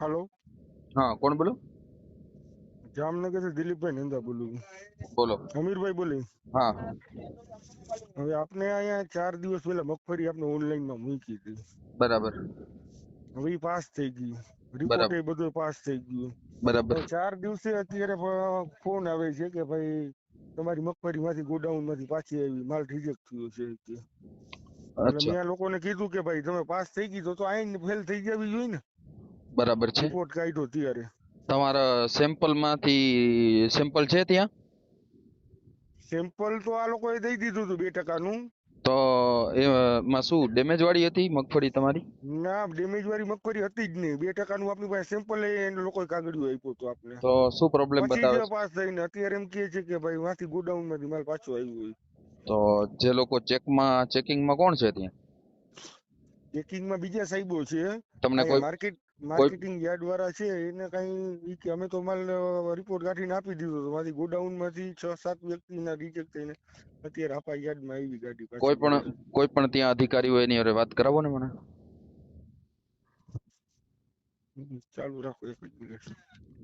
હાલો હા કોણ બોલો જામનગરથી દિલીપભાઈ નંદા બોલું બોલો અમીરભાઈ બોલી હા હવે આપને અહીંયા ચાર દિવસ પહેલા મગફળી આપણે ઓનલાઈનમાં મૂકી હતી બરાબર હવે ઈ પાસ થઈ ગઈ રિપોર્ટ બરાબર. એ બધું પાસ થઈ ગયું બરાબર હવે ચાર દિવસે અત્યારે ફ- ફોન આવે છે કે ભાઈ તમારી મગફળી માંથી ગોડાઉનમાંથી પાછી આવી માલ રિજેક્ટ થયો છે કે। એટલે અચ્છા। મેં આ લોકોને કીધું કે ભાઈ તમે પાસ થઈ ગઈ તો તો આઈને ફેલ થઈ જવી જોઈએ ને? બરાબર છે. રિપોર્ટ કાઢ્યો ત્યારે. તમારા સેમ્પલમાંથી સેમ્પલ છે ત્યાં? સેમ્પલ તો આ લોકોએ દઈ દીધું હતું બે ટકાનું. તો એમાં શું ડેમેજ વાળી હતી મગફળી તમારી? ના ડેમેજ વાળી મગફળી હતી જ નહીં. બે ટકાનું આપણી પાસે સેમ્પલ એને લોકોએ કાગળિયું આપ્યું હતું આપણે તો શું પ્રોબ્લેમ બતાવે પાસ થઈને અત્યારે એમ કહે છે કે ભાઈ વાથી ગોડાઉનમાંથી માલ પાછો આવ્યો હોય. તો જે લોકો ચેકમાં ચેકિંગમાં કોણ છે ત્યાં? ચેકિંગમાં બીજા સાહેબો છે. તમને કોઈ માર્કેટ માર્કેટિંગ યાર્ડ વાળા છે એને કઈ કે અમે તો માલ રિપોર્ટ કાઢીને આપી દીધો તો મારી ગોડાઉનમાંથી છ સાત વ્યક્તિના રિજેક્ટ થઈને અત્યારે આપા યાર્ડમાં આવી ગાડી કોઈ પણ કોઈ પણ ત્યાં અધિકારી હોય એની વાત કરાવો ને મને. ચાલુ રાખો એક મિનિટ.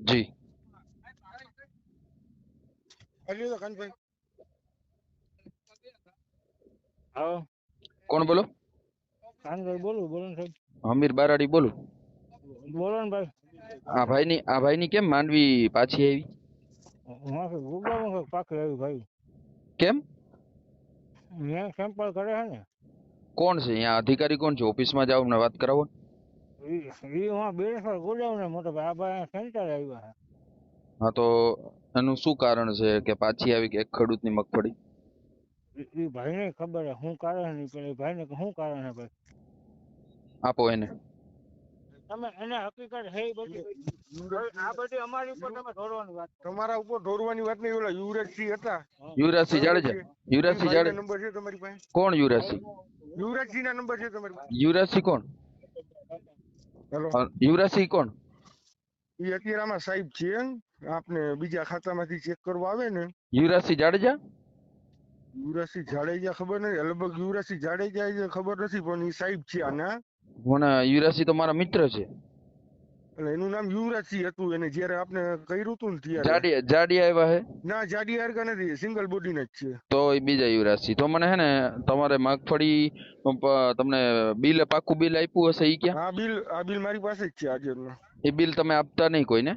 જી. હાલ્યો તો કાનભાઈ. હા કોણ બોલો? કાનભાઈ બોલું બોલો ને સાહેબ. હમીર બારાડી બોલું. બોલો ને ભાઈ. આ ભાઈની આ ભાઈની કેમ માંડવી પાછી આવી? હા સાહેબ ગુગામાં સાહેબ ભાઈ. કેમ? મેં સેમ્પલ કરે છે ને. કોણ છે અહીંયા? અધિકારી કોણ છે? ઓફિસમાં જાવ ને વાત કરાવો ઈ ગોડાઉન ને મોટો ભાઈ આ ભાઈ સેન્ટર આવ્યા છે. હા તો એનું શું કારણ છે કે પાછી આવી કે એક ખેડૂતની મગફળી ઈ- ઈ ભાઈને ખબર છે શું કારણ છે પેલા ભાઈને શું કારણ છે ભાઈ? આપો એને. તમે એને હકીકત હે બધી આ બધી અમારી ઉપર તમે ઢોરવાની વાત તમારા ઉપર ઢોરવાની વાત નહીં ઓલા યુવરાજસિંહ હતા. યુવરાજસિંહ જાડેજા. યુવરાજસિંહ જાડેજા. નંબર છે તમારી પાસે? કોણ યુવરાજસિંહ યુવરાજસિંહ ના નંબર છે તમારી પાસે? યુવરાજસિંહ કોણ? હેલો. યુવરાજસિંહ કોણ? ઈ અત્યારે આમાં સાહેબ છે. આપને બીજા ખાતામાંથી ચેક કરવા આવે ને. યુવરાજસિંહ જાડેજા? યુવરાજસિંહ જાડેજા ખબર નથી. લગભગ યુવરાજસિંહ જાડેજા એ ખબર નથી પણ ઈ સાહેબ છે આના. મને યુવરાજસિંહ તો મારા મિત્ર છે. એટલે એનું નામ યુવરાજસિંહ હતું એને જ્યારે આપને કર્યું હતું ને ત્યારે. જાડિયા જાડિયા આવ્યા હે? ના જાડી હારકા નથી સિંગલ બોડી ના જ છે. તો એ બીજા યુવરાજસિંહ. તો મને હે ને તમારે મગફળી તમને બિલ પાકું બિલ આપ્યું હશે ઈ ક્યાં? આ બિલ આ બિલ મારી પાસે જ છે હાજરનો. એ બિલ તમે આપતા નહીં કોઈને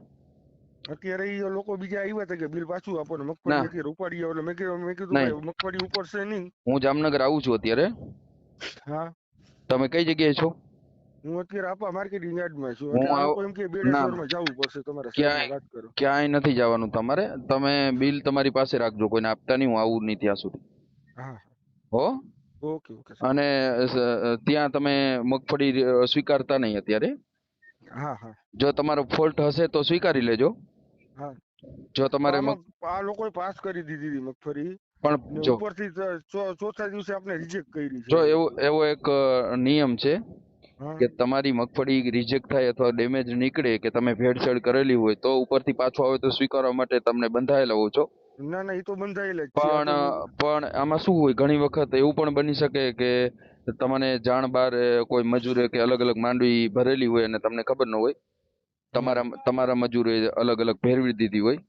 અત્યારે એ લોકો બીજા આવ્યા હતા કે બિલ પાછું આપો ને. મગફળી અત્યારે ઉપાડી આવો એટલે મેં કીધું મેં કીધું મગફળી ઉપડશે નહીં. હું જામનગર આવું છું અત્યારે. હા. તમે કઈ જગ્યાએ છો? હું અત્યારે આપા માર્કેટિંગ યાર્ડમાં છું. હું એમ કે બેડેશ્વરમાં જવું પડશે તમારે ક્યાંય- વાત કરો. ક્યાંય નથી જવાનું તમારે. તમે બિલ તમારી પાસે રાખજો. કોઈને આપતા નહીં હું આવું નહીં ત્યાં સુધી. હા હો. ઓકે ઓકે અને ત્યાં તમે મગફળી સ્વીકારતા નહીં અત્યારે? હા હા. જો તમારો ફોલ્ટ હશે તો સ્વીકારી લેજો. હા. જો તમારે આ લોકોએ પાસ કરી દીધી હતી મગફળી. પણ ઉપરથી ચોથા દિવસે આપણે રિજેક્ટ કરી જો એવો એવો એક નિયમ છે. કે તમારી મગફળી રિજેક્ટ થાય અથવા ડેમેજ નીકળે કે તમે ભેળસેળ કરેલી હોય તો ઉપરથી પાછો આવે તો સ્વીકારવા માટે તમને બંધાયેલા હો છો? ના ના એ તો બંધાયેલા પણ પણ આમાં શું હોય? ઘણી વખત એવું પણ બની શકે કે તમને જાણ બાર કોઈ મજૂરે કે અલગ અલગ માંડવી ભરેલી હોય અને તમને ખબર ન હોય. તમારા તમારા મજૂરે અલગ અલગ ભેરવી દીધી હોય.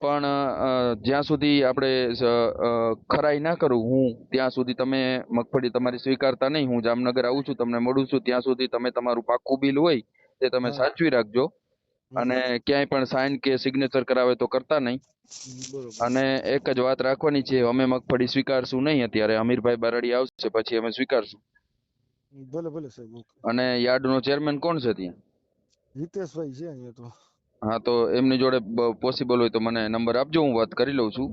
પણ જ્યાં સુધી આપણે ખરાઈ ના કરું હું ત્યાં સુધી તમે મગફળી તમારી સ્વીકારતા નહીં. હું જામનગર આવું છું તમને મળું છું ત્યાં સુધી તમે તમારું પાક્કું બિલ હોય તે તમે સાચવી રાખજો. અને ક્યાંય પણ સાઇન કે સિગ્નેચર કરાવે તો કરતા નહીં. અને એક જ વાત રાખવાની છે અમે મગફળી સ્વીકારશું નહીં અત્યારે. અમીરભાઈ બારડી આવશે પછી અમે સ્વીકારશું. ભલે ભલે સાહેબ અને યાર્ડનો ચેરમેન કોણ છે ત્યાં? હિતેશભાઈ છે અહીંયા તો. હા તો એમની જોડે પોસિબલ હોય તો મને નંબર આપજો હું વાત કરી લઉં છું.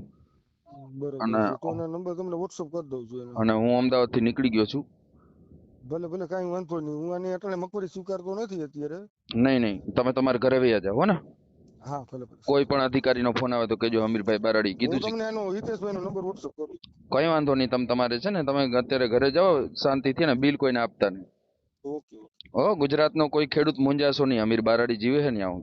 અને-. નંબર તમને વોટ્સઅપ કરી દઉં છું અને હું અમદાવાદથી નીકળી ગયો છું. ભલે ભલે કાંઈ વાંધો નહીં. હું આની એટલે મગફળી સ્વીકારતો નથી અત્યારે. નહીં નહીં. તમે તમારા ઘરે વૈયા જાઓ હો ને. હા ભલે ભલે. કોઈ પણ અધિકારીનો ફોન આવે તો કહેજો અમીરભાઈ બારાડી કીધું છે. તમને એનો હિતેશભાઈ નો નંબર વોટ્સઅપ કરું કઈ વાંધો નહીં તમે તમારે છે ને તમે અત્યારે ઘરે જાઓ શાંતિથી ને બિલ કોઈને આપતા નહીં. ઓકે ઓ ગુજરાતનો કોઈ ખેડૂત મૂંઝાશો નહીં અમીર બારાડી જીવે છે ને ત્યાં